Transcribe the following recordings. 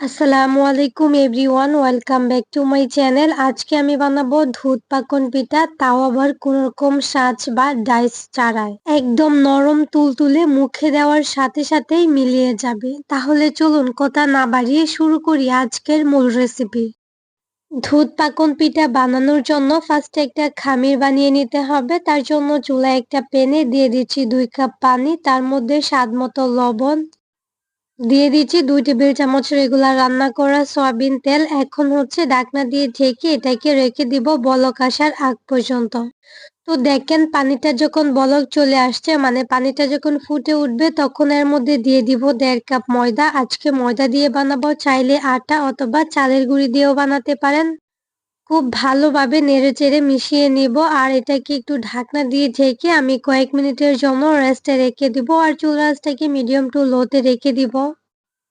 আসসালামু আলাইকুম everyone, welcome back to my channel. আজকে আমি বানাবো দুধ পাকন পিঠা, তাও আবার কোন রকম সাজ বা ডাইস চারায় একদম নরম তুলতুলে মুখে দেওয়ার সাথে সাথেই মিলিয়ে যাবে। তাহলে চলুন কথা না বাড়িয়ে শুরু করি আজকের মূল রেসিপি দুধ পাকন পিঠা বানানোর জন্য ফার্স্টে একটা খামির বানিয়ে নিতে হবে। তার জন্য চুলায় একটা প্যানে দিয়ে দিচ্ছি দুই কাপ পানি। তার মধ্যে স্বাদ মতো লবণ দিয়ে দিচ্ছি দুই টেবিল চামচ রেগুলার রান্না করা সয়াবিন তেল। এখন হচ্ছে ডাকনা দিয়ে ঢেকে এটাকে রেখে দিব বলক আসার আগ পর্যন্ত। তো দেখেন পানিটা যখন বলক চলে আসছে মানে পানিটা যখন ফুটে উঠবে, তখন এর মধ্যে দিয়ে দিব দেড় কাপ ময়দা। আজকে ময়দা দিয়ে বানাবো, চাইলে আটা অথবা চালের গুঁড়ি দিয়েও বানাতে পারেন। খুব ভালোভাবে নেড়ে চেড়ে মিশিয়ে নিব, আর এটাকে একটু ঢাকনা দিয়ে ঢেকে আমি কয়েক মিনিটের জন্য রেস্টে রেখে দিব, আর চুল রাসটাকে মিডিয়াম টু লোতে রেখে দিব।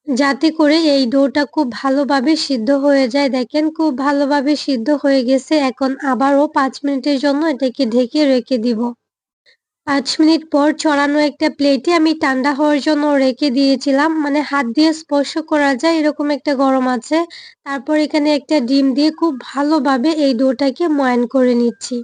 যাতে করে এই ডোটা খুব ভালোভাবে সিদ্ধ হয়ে যায়। দেখেন, খুব ভালোভাবে সিদ্ধ হয়ে গেছে। এখন আবারও পাঁচ মিনিটের জন্য এটাকে ঢেকে রেখে দিব। পাঁচ মিনিট পর ছড়ানো একটা প্লেটে আমি ঠান্ডা হওয়ার জন্য রেখে দিয়েছিলাম। মানে হাত দিয়ে স্পর্শ করা যায়, এরকম একটা গরম আছে। তারপর এখানে একটা ডিম দিয়ে খুব ভালোভাবে এই ডোটাকে ময়ান করে নিচ্ছি।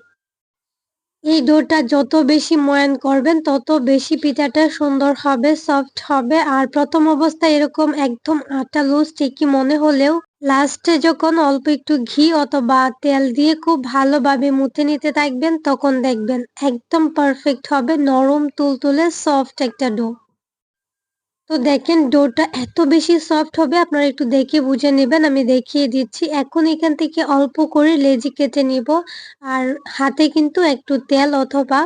এই ডোটা যত বেশি ময়ান করবেন, তত বেশি পিঠাটা সুন্দর হবে, সফট হবে। আর প্রথম অবস্থায় এরকম একদম আটা লুজ ঠিকই মনে হলেও লাস্টে যখন অল্প একটু ঘি অথবা তেল দিয়ে খুব ভালোভাবে মুথে নিতে থাকবেন, তখন দেখবেন একদম পারফেক্ট হবে নরম তুলতুলে সফট একটা ডো তো দেখেন ডোটা এত বেশি সফট হবে, আপনারা একটু দেখে বুঝে নেবেন, আমি দেখিয়ে দিচ্ছি। এখন এখান থেকে অল্প করে লেজি কেটে নিব, আর হাতে কিন্তু একটু তেল অথবা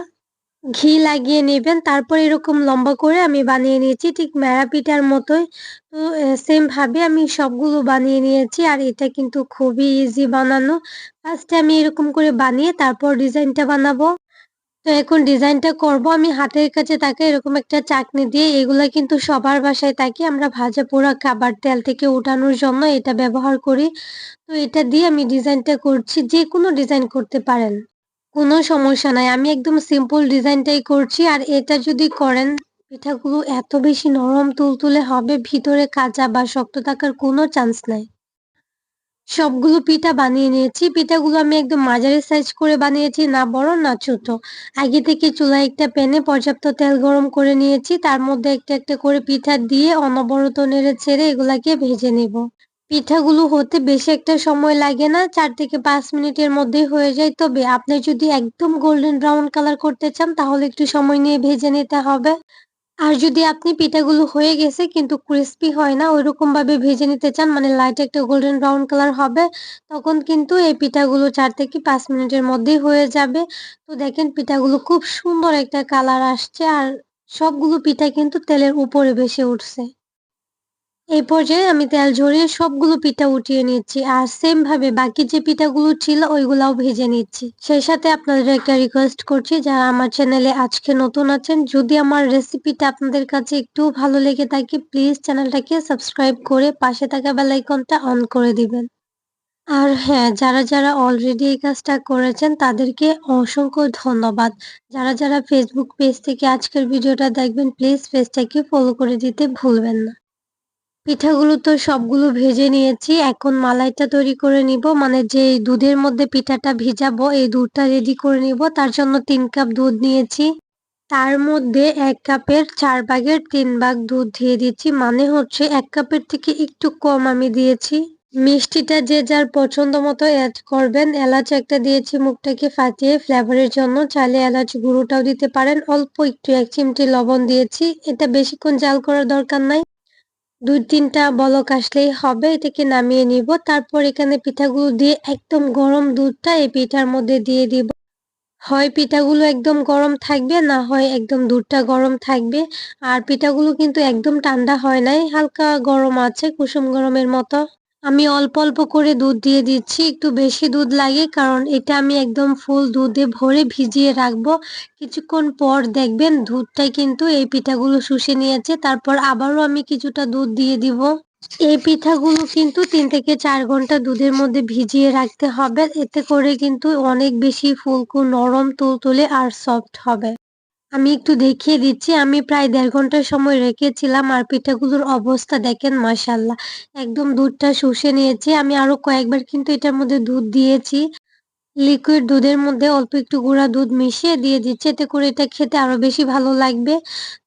ঘি লাগিয়ে নেবেন। তারপর এরকম লম্বা করে আমি বানিয়ে নিয়েছি ঠিক মেরা পিঠার মতোই। তো সেম ভাবে আমি সবগুলো বানিয়ে নিয়েছি আর এটা কিন্তু খুবই ইজি বানানো। ফার্স্টে আমি এরকম করে বানিয়ে তারপর ডিজাইনটা বানাবো। তো এখন ডিজাইনটা করব। আমি হাতের কাছে তাকে এরকম একটা চাকনি দিয়ে এগুলা কিন্তু সবার বাসায় থাকি। আমরা ভাজা পোড়া খাবার তেল থেকে উঠানোর জন্য এটা ব্যবহার করি। তো এটা দিয়ে আমি ডিজাইনটা করছি। যে কোনো ডিজাইন করতে পারেন। কোনো সমস্যা নাই। আমি একদম সিম্পল ডিজাইনটাই করছি। আর এটা যদি করেন, পিঠাগুলো এত বেশি নরম তুলতুলে হবে, ভিতরে কাঁচা বা শক্ত থাকার কোনো চান্স নাই। সবগুলো পিঠা বানিয়ে নিয়েছি। পিঠাগুলো আমি একদম মাঝারি সাইজ করে বানিয়েছি, না বড়, না ছোট। আগে থেকে চুলায় একটা প্যানে পর্যাপ্ত তেল গরম করে নিয়েছি। তার মধ্যে একটা একটা করে পিঠা দিয়ে অনবরত নেড়ে ছেড়ে এগুলাকে ভেজে নেব। পিঠাগুলো হতে বেশি একটা সময় লাগে না, চার থেকে পাঁচ মিনিটের মধ্যেই হয়ে যায়। তবে আপনি যদি একদম গোল্ডেন ব্রাউন কালার করতে চান, তাহলে একটু সময় নিয়ে ভেজে নিতে হবে। আর যদি আপনি পিঠাগুলো হয়ে গেছে কিন্তু ক্রিস্পি হয় না ওইরকম ভাবে ভেজে নিতে চান মানে লাইট একটা গোল্ডেন ব্রাউন কালার হবে, তখন কিন্তু এই পিঠাগুলো চার থেকে পাঁচ মিনিটের মধ্যেই হয়ে যাবে। তো দেখেন পিঠাগুলো খুব সুন্দর একটা কালার আসছে, আর সবগুলো পিঠা কিন্তু তেলের উপরে ভেসে উঠছে। এই পর্যায়ে আমি তেল ঝরিয়ে সবগুলো পিঠা উঠিয়ে নিচ্ছি আর সেম ভাবে বাকি যে পিঠাগুলো ছিল ওইগুলাও ভেজে নিচ্ছি। সেই সাথে আপনাদের একটা রিকোয়েস্ট করছি, যারা আমার চ্যানেলে আজকে নতুন আছেন, যদি আমার রেসিপিটা আপনাদের কাছে একটু ভালো লেগে থাকে প্লিজ চ্যানেলটাকে সাবস্ক্রাইব করে পাশে থাকা বেলাইকনটা অন করে দিবেন। আর হ্যাঁ যারা যারা অলরেডি এই কাজটা করেছেন, তাদেরকে অসংখ্য ধন্যবাদ। যারা যারা ফেসবুক পেজ থেকে আজকের ভিডিওটা দেখবেন প্লিজ পেজটাকে ফলো করে দিতে ভুলবেন না। পিঠাগুলো তো সবগুলো ভেজে নিয়েছি। এখন মালাইটা তৈরি করে নিব। মানে যে দুধের মধ্যে পিঠাটা ভিজাবো, এই দুধটা রেডি করে নিব। তার জন্য তিন কাপ দুধ নিয়েছি। তার মধ্যে এক কাপের চার ভাগের তিন ভাগ দুধ দিয়ে দিচ্ছি। মানে হচ্ছে এক কাপের থেকে একটু কম আমি দিয়েছি। মিষ্টিটা যে যার পছন্দ মতো অ্যাড করবেন। এলাচ একটা দিয়েছি মুখটাকে ফাটিয়ে ফ্লেভারের জন্য। চাইলে এলাচ গুঁড়োটাও দিতে পারেন। অল্প একটু এক চিমটি লবণ দিয়েছি। এটা বেশিক্ষণ জাল করার দরকার নাই। দুই তিনটা বলক আসলেই হবে, এটাকে নামিয়ে নিব। তারপর এখানে পিঠাগুলো দিয়ে একদম গরম দুধটা এই পিঠার মধ্যে দিয়ে দিব। হয় পিঠাগুলো একদম গরম থাকবে, না হয় একদম দুধটা গরম থাকবে। আর পিঠাগুলো কিন্তু একদম ঠান্ডা হয় নাই, হালকা গরম আছে, কুসুম গরমের মতো। আমি অল্প অল্প করে দুধ দিয়ে দিচ্ছি, একটু বেশি দুধ লাগে, কারণ এটা আমি একদম ফুল দুধে ভরে ভিজিয়ে রাখব। কিছুক্ষণ পর দেখবেন দুধটাই কিন্তু এই পিঠাগুলো শুষে নিয়েছে, তারপর আবারও আমি কিছুটা দুধ দিয়ে দিব। এই পিঠাগুলো কিন্তু তিন থেকে চার ঘণ্টা দুধের মধ্যে ভিজিয়ে রাখতে হবে, এতে করে কিন্তু অনেক বেশি ফুলকু নরম, তুলতুলে আর সফট হবে। আমি একটু দেখিয়ে দিচ্ছি। আমি প্রায় দেড় ঘণ্টা সময় রেখেছিলাম আর পিঠাগুলোর অবস্থা দেখেন মাশাল্লাহ একদম দুধটা শুষে নিয়েছি। আমি আরও কয়েকবার কিন্তু এটার মধ্যে দুধ দিয়েছি। লিকুইড দুধের মধ্যে অল্প একটু গুঁড়া দুধ মিশিয়ে দিয়ে দিচ্ছি। এতে করে এটা খেতে আরও বেশি ভালো লাগবে।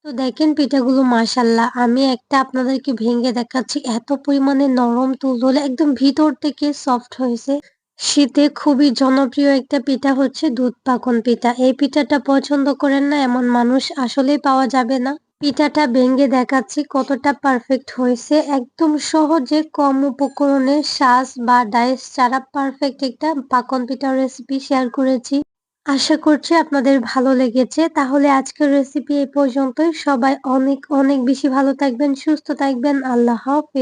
তো দেখেন পিঠাগুলো মাশাল্লাহ আমি একটা আপনাদেরকে ভেঙে দেখাচ্ছি। এত পরিমাণে নরম তুলতুলে একদম ভিতর থেকে সফট হয়েছে। শীতে খুবই জনপ্রিয় একটা পিঠা হচ্ছে দুধ পাকন পিঠা। এই পিঠাটা পছন্দ করেন না এমন মানুষ আসলেই পাওয়া যাবে না। পিঠাটা ভেঙে দেখাচ্ছি কতটা পারফেক্ট হয়েছে। একদম সহজে কম উপকরণে শ্বাস বা ডাইস ছাড়া পারফেক্ট একটা পাকন পিঠার রেসিপি শেয়ার করেছি। আশা করছি আপনাদের ভালো লেগেছে। তাহলে আজকের রেসিপি এই পর্যন্তই। সবাই অনেক অনেক বেশি ভালো থাকবেন, সুস্থ থাকবেন। আল্লাহ হাফেজ।